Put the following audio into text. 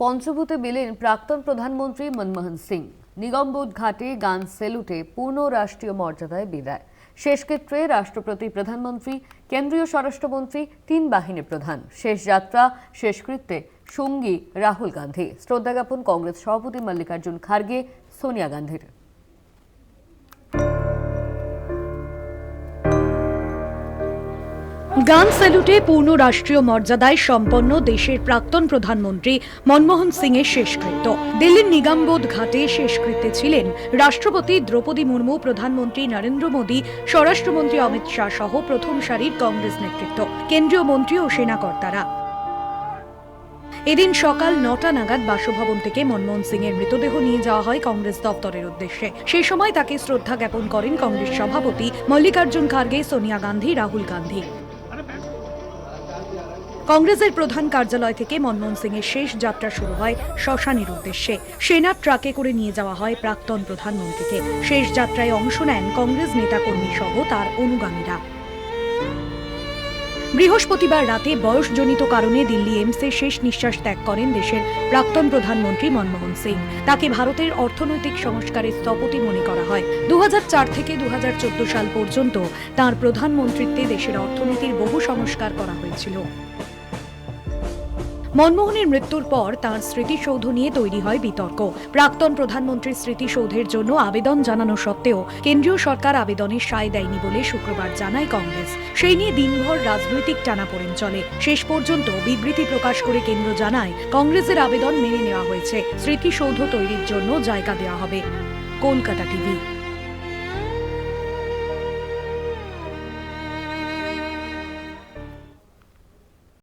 পঞ্চভূতে villain প্রাক্তন প্রধানমন্ত্রী মনমোহন সিং। নিগমবোধ ঘাটে গান সেলুটে পূর্ণ রাষ্ট্রীয় মর্যাদায় বিদায়। শেষক্ষেত্রে রাষ্ট্রপতি, প্রধানমন্ত্রী, কেন্দ্রীয় স্বরাষ্ট্রমন্ত্রী, তিন বাহিনী প্রধান। শেষ যাত্রা শেষকৃত্যে সঙ্গী রাহুল গান্ধী। শ্রদ্ধা জ্ঞাপন কংগ্রেস সভাপতি মল্লিকার্জুন খার্গে, সোনিয়া গান্ধীর। গান স্যালুটে পূর্ণ রাষ্ট্রীয় মর্যাদায় সম্পন্ন দেশের প্রাক্তন প্রধানমন্ত্রী মনমোহন সিং এর শেষকৃত্য। দিল্লির নিগমবোধ ঘাটে শেষকৃত্যে ছিলেন রাষ্ট্রপতি দ্রৌপদী মুর্মু, প্রধানমন্ত্রী নরেন্দ্র মোদী, স্বরাষ্ট্রমন্ত্রী অমিত শাহ সহ প্রথম সারির কংগ্রেস নেতৃত্ব, কেন্দ্রীয় মন্ত্রী ও সেনাকর্তারা এদিন সকাল নটা নাগাদ বাসভবন থেকে মনমোহন সিং এর মৃতদেহ নিয়ে যাওয়া হয় কংগ্রেস দপ্তরের উদ্দেশ্যে। সেই সময় তাকে শ্রদ্ধা জ্ঞাপন করেন কংগ্রেস সভাপতি মল্লিকার্জুন খার্গে, সোনিয়া গান্ধী, রাহুল গান্ধী। কংগ্রেসের প্রধান কার্যালয় থেকে মনমোহন সিং এর শেষ যাত্রা শুরু হয় শ্মশানের উদ্দেশ্যে। সেনা ট্রাকে করে নিয়ে যাওয়া হয় প্রাক্তন প্রধানমন্ত্রীকে। শেষ যাত্রায় অংশ নেন কংগ্রেস নেতাকর্মী সহ তার অনুগামীরা। বৃহস্পতিবার রাতে বয়সজনিত কারণে দিল্লি এমসে শেষ নিঃশ্বাস ত্যাগ করেন দেশের প্রাক্তন প্রধানমন্ত্রী মনমোহন সিং। তাকে ভারতের অর্থনৈতিক সংস্কারের স্থপতি মনে করা হয়। দু হাজার চার থেকে দুহাজার চোদ্দ সাল পর্যন্ত তার প্রধানমন্ত্রীত্বে দেশের অর্থনীতির বহু সংস্কার করা হয়েছিল। মনমোহনের মৃত্যুর পর তার স্মৃতিসৌধ নিয়ে তৈরি হয় বিতর্ক। প্রাক্তন প্রধানমন্ত্রীর স্মৃতিসৌধের জন্য আবেদন জানানো সত্ত্বেও কেন্দ্রীয় সরকার আবেদনের সায় দেয়নি বলে শুক্রবার জানায় কংগ্রেস। সেই নিয়ে দিনভর রাজনৈতিক টানাপোড়েন চলে। শেষ পর্যন্ত বিবৃতি প্রকাশ করে কেন্দ্র জানায়, কংগ্রেসের আবেদন মেনে নেওয়া হয়েছে। স্মৃতিসৌধ তৈরির জন্য জায়গা দেওয়া হবে। কলকাতা টিভি।